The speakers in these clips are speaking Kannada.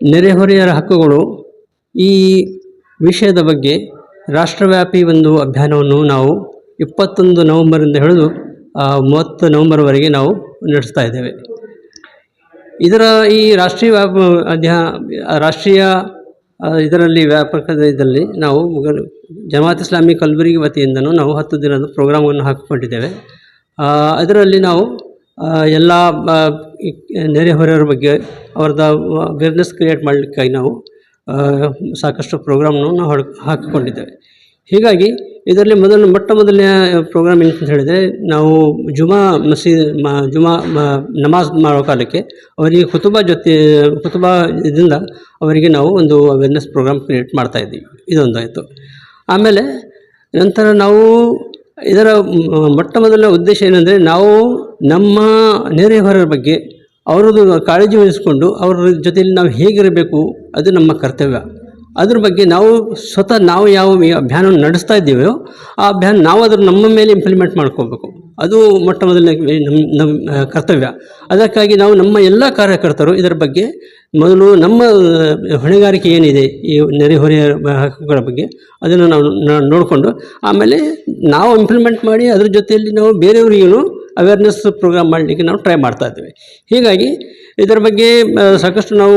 ನೆರೆಹೊರೆಯರ ಹಕ್ಕುಗಳು ಈ ವಿಷಯದ ಬಗ್ಗೆ ರಾಷ್ಟ್ರವ್ಯಾಪಿ ಒಂದು ಅಭಿಯಾನವನ್ನು ನಾವು ಇಪ್ಪತ್ತೊಂದು ನವಂಬರಿಂದ ಹಿಡಿದು ಮೂವತ್ತು ನವಂಬರ್ವರೆಗೆ ನಾವು ನಡೆಸ್ತಾ ಇದ್ದೇವೆ. ಇದರ ಈ ರಾಷ್ಟ್ರೀಯ ವ್ಯಾಪ, ಅಧ್ಯಾ, ರಾಷ್ಟ್ರೀಯ ಇದರಲ್ಲಿ ವ್ಯಾಪಕ ಇದರಲ್ಲಿ ನಾವು ಜಮಾತ್ ಇಸ್ಲಾಮಿ ಕಲಬುರಗಿ ವತಿಯಿಂದನೂ ನಾವು ಹತ್ತು ದಿನದ ಪ್ರೋಗ್ರಾಮನ್ನು ಹಾಕಿಕೊಂಡಿದ್ದೇವೆ. ಅದರಲ್ಲಿ ನಾವು ಎಲ್ಲ ನೆರೆಹೊರೆಯವರ ಬಗ್ಗೆ ಅವ್ರದ್ದು ಅವೇರ್ನೆಸ್ ಕ್ರಿಯೇಟ್ ಮಾಡಲಿಕ್ಕಾಗಿ ನಾವು ಸಾಕಷ್ಟು ಪ್ರೋಗ್ರಾಮ್ನು ನಾವು ಹಾಕಿಕೊಂಡಿದ್ದೇವೆ. ಹೀಗಾಗಿ ಇದರಲ್ಲಿ ಮೊದಲು ಮೊಟ್ಟ ಮೊದಲನೇ ಪ್ರೋಗ್ರಾಮ್ ಏನಂತ ಹೇಳಿದರೆ ನಾವು ಜುಮಾ ಮಸೀದ್ ಮ, ಜುಮಾ ನಮಾಜ್ ಮಾಡೋ ಕಾಲಕ್ಕೆ ಅವರಿಗೆ ಕುತುಬ ಜೊತೆ ಕುತುಬ ಇದರಿಂದ ಅವರಿಗೆ ನಾವು ಒಂದು ಅವೇರ್ನೆಸ್ ಪ್ರೋಗ್ರಾಮ್ ಕ್ರಿಯೇಟ್ ಮಾಡ್ತಾ ಇದ್ದೀವಿ. ಇದೊಂದಾಯಿತು. ಆಮೇಲೆ ನಂತರ ನಾವು ಇದರ ಮೊಟ್ಟ ಮೊದಲನೇ ಉದ್ದೇಶ ಏನಂದರೆ ನಾವು ನಮ್ಮ ನೆರೆಹೊರರ ಬಗ್ಗೆ ಅವರದ್ದು ಕಾಳಜಿ ವಹಿಸಿಕೊಂಡು ಅವರ ಜೊತೆಯಲ್ಲಿ ನಾವು ಹೇಗಿರಬೇಕು, ಅದು ನಮ್ಮ ಕರ್ತವ್ಯ. ಅದ್ರ ಬಗ್ಗೆ ನಾವು ಸ್ವತಃ ನಾವು ಯಾವ ಅಭಿಯಾನವನ್ನು ನಡೆಸ್ತಾ ಇದ್ದೀವೋ, ಆ ಅಭಿಯಾನ ನಾವು ಅದನ್ನು ನಮ್ಮ ಮೇಲೆ ಇಂಪ್ಲಿಮೆಂಟ್ ಮಾಡ್ಕೋಬೇಕು. ಅದು ಮೊಟ್ಟ ಮೊದಲನೇ ನಮ್ಮ ಕರ್ತವ್ಯ. ಅದಕ್ಕಾಗಿ ನಾವು ನಮ್ಮ ಎಲ್ಲ ಕಾರ್ಯಕರ್ತರು ಇದರ ಬಗ್ಗೆ ಮೊದಲು ನಮ್ಮ ಹೊಣೆಗಾರಿಕೆ ಏನಿದೆ, ಈ ನೆರೆಹೊರೆಯ ಹಕ್ಕುಗಳ ಬಗ್ಗೆ ಅದನ್ನು ನಾವು ನೋಡಿಕೊಂಡು ಆಮೇಲೆ ನಾವು ಇಂಪ್ಲಿಮೆಂಟ್ ಮಾಡಿ ಅದ್ರ ಜೊತೆಯಲ್ಲಿ ನಾವು ಬೇರೆಯವರಿಗೂ ಅವೇರ್ನೆಸ್ ಪ್ರೋಗ್ರಾಮ್ ಮಾಡಲಿಕ್ಕೆ ನಾವು ಟ್ರೈ ಮಾಡ್ತಾ ಇದ್ದೇವೆ. ಹೀಗಾಗಿ ಇದರ ಬಗ್ಗೆ ಸಾಕಷ್ಟು ನಾವು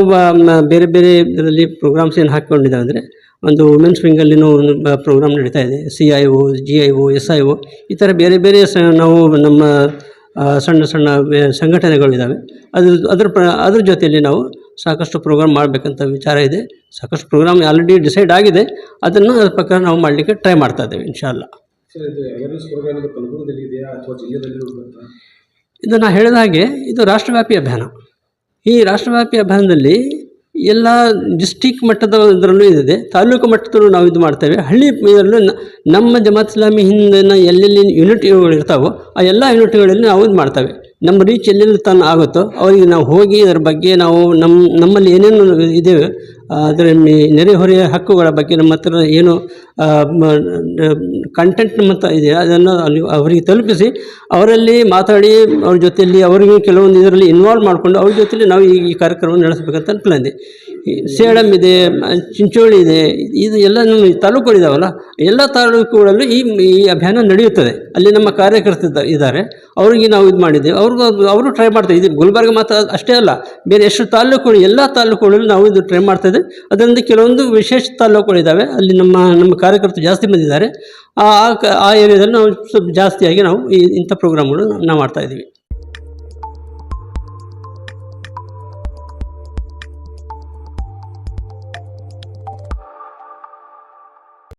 ಬೇರೆ ಬೇರೆ ಇದರಲ್ಲಿ ಪ್ರೋಗ್ರಾಮ್ಸ್ ಏನು ಹಾಕ್ಕೊಂಡಿದ್ದಾವೆ ಅಂದರೆ, ಒಂದು ವುಮೆನ್ಸ್ ವಿಂಗಲ್ಲಿನೂ ಒಂದು ಪ್ರೋಗ್ರಾಮ್ ನಡೀತಾ ಇದೆ. C I O G I O S I O ಈ ಥರ ಬೇರೆ ಬೇರೆ ಸ, ನಾವು ನಮ್ಮ ಸಣ್ಣ ಸಣ್ಣ ಸಂಘಟನೆಗಳಿದ್ದಾವೆ ಅದ್ರ ಅದ್ರ ಪ್ರ, ಅದ್ರ ಜೊತೆಯಲ್ಲಿ ನಾವು ಸಾಕಷ್ಟು ಪ್ರೋಗ್ರಾಮ್ ಮಾಡಬೇಕಂತ ವಿಚಾರ ಇದೆ. ಸಾಕಷ್ಟು ಪ್ರೋಗ್ರಾಮ್ ಆಲ್ರೆಡಿ ಡಿಸೈಡ್ ಆಗಿದೆ. ಅದನ್ನು ಅದ್ರ ಪ್ರಕಾರ ನಾವು ಮಾಡಲಿಕ್ಕೆ ಟ್ರೈ ಮಾಡ್ತಾ ಇದ್ದೇವೆ ಇನ್ಶಾಲ್ಲ ಇದು ಇದು ನಾನು ಹೇಳಿದ ಹಾಗೆ ಇದು ರಾಷ್ಟ್ರವ್ಯಾಪಿ ಅಭಿಯಾನ. ಈ ರಾಷ್ಟ್ರವ್ಯಾಪಿ ಅಭಿಯಾನದಲ್ಲಿ ಎಲ್ಲ ಡಿಸ್ಟಿಕ್ ಮಟ್ಟದ ಇದೆ ತಾಲೂಕು ಮಟ್ಟದಲ್ಲೂ ನಾವು ಇದು ಮಾಡ್ತೇವೆ. ಹಳ್ಳಿ ಇದರಲ್ಲೂ ನಮ್ಮ ಜಮಾತ್ ಇಸ್ಲಾಮಿ ಹಿಂದಿನ ಎಲ್ಲೆಲ್ಲಿ ಯೂನಿಟ್ಗಳು ಇರ್ತಾವೋ, ಆ ಎಲ್ಲ ಯೂನಿಟ್ಗಳಲ್ಲಿ ನಾವು ಇದು ಮಾಡ್ತೇವೆ. ನಮ್ಮ ರೀಚ್ ಎಲ್ಲೆಲ್ಲಿ ತಾನು ಆಗುತ್ತೋ, ಅವರಿಗೆ ನಾವು ಹೋಗಿ ಇದರ ಬಗ್ಗೆ ನಾವು ನಮ್ಮ ನಮ್ಮಲ್ಲಿ ಏನೇನು ಇದ್ದೇವೆ ಅದರ ನೆರೆಹೊರೆಯ ಹಕ್ಕುಗಳ ಬಗ್ಗೆ ನಮ್ಮ ಹತ್ರ ಏನು ಕಂಟೆಂಟ್ ಹತ್ರ ಇದೆ, ಅದನ್ನು ಅಲ್ಲಿ ಅವರಿಗೆ ತಲುಪಿಸಿ, ಅವರಲ್ಲಿ ಮಾತಾಡಿ, ಅವ್ರ ಜೊತೆಯಲ್ಲಿ ಅವರಿಗೂ ಕೆಲವೊಂದು ಇದರಲ್ಲಿ ಇನ್ವಾಲ್ವ್ ಮಾಡಿಕೊಂಡು, ಅವ್ರ ಜೊತೆಯಲ್ಲಿ ನಾವು ಈ ಈ ಕಾರ್ಯಕ್ರಮವನ್ನು ನಡೆಸಬೇಕಂತ ಪ್ಲಾನ್ ಇದೆ. ಈ ಸೇಡಂ ಇದೆ, ಚಿಂಚೋಳಿ ಇದೆ, ಇದು ಎಲ್ಲ ನಮ್ಮ ತಾಲೂಕುಗಳಿದಾವಲ್ಲ ಎಲ್ಲ ತಾಲೂಕುಗಳಲ್ಲೂ ಈ ಈ ಅಭಿಯಾನ ನಡೆಯುತ್ತದೆ. ಅಲ್ಲಿ ನಮ್ಮ ಕಾರ್ಯಕರ್ತರು ಇದ್ದ- ಇದ್ದಾರೆ. ಅವರಿಗೆ ನಾವು ಇದು ಮಾಡಿದ್ದೇವೆ. ಅವ್ರಿಗೂ ಅವರು ಟ್ರೈ ಮಾಡ್ತಾರೆ. ಇದು ಗುಲ್ಬರ್ಗ ಮಾತ್ರ ಅಷ್ಟೇ ಅಲ್ಲ, ಬೇರೆ ಎಷ್ಟು ತಾಲೂಕುಗಳು, ಎಲ್ಲ ತಾಲೂಕುಗಳಲ್ಲಿ ನಾವು ಇದು ಟ್ರೈ ಮಾಡ್ತಾ ಇದ್ದೇವೆ ಅದರಿಂದ ಕೆಲವೊಂದು ವಿಶೇಷ ತಾಲೂಕುಗಳಿದ್ದಾವೆ ಅಲ್ಲಿ ನಮ್ಮ ನಮ್ಮ ಕಾರ್ಯಕರ್ತರು ಜಾಸ್ತಿ ಬಂದಿದ್ದಾರೆ ಆ ಆ ಏರಿಯಾದಲ್ಲಿ ನಾವು ಸ್ವಲ್ಪ ಜಾಸ್ತಿಯಾಗಿ ನಾವು ಈ ಇಂಥ ಪ್ರೋಗ್ರಾಮ್ಗಳು ನಾವು ಮಾಡ್ತಾ ಇದ್ದೀವಿ.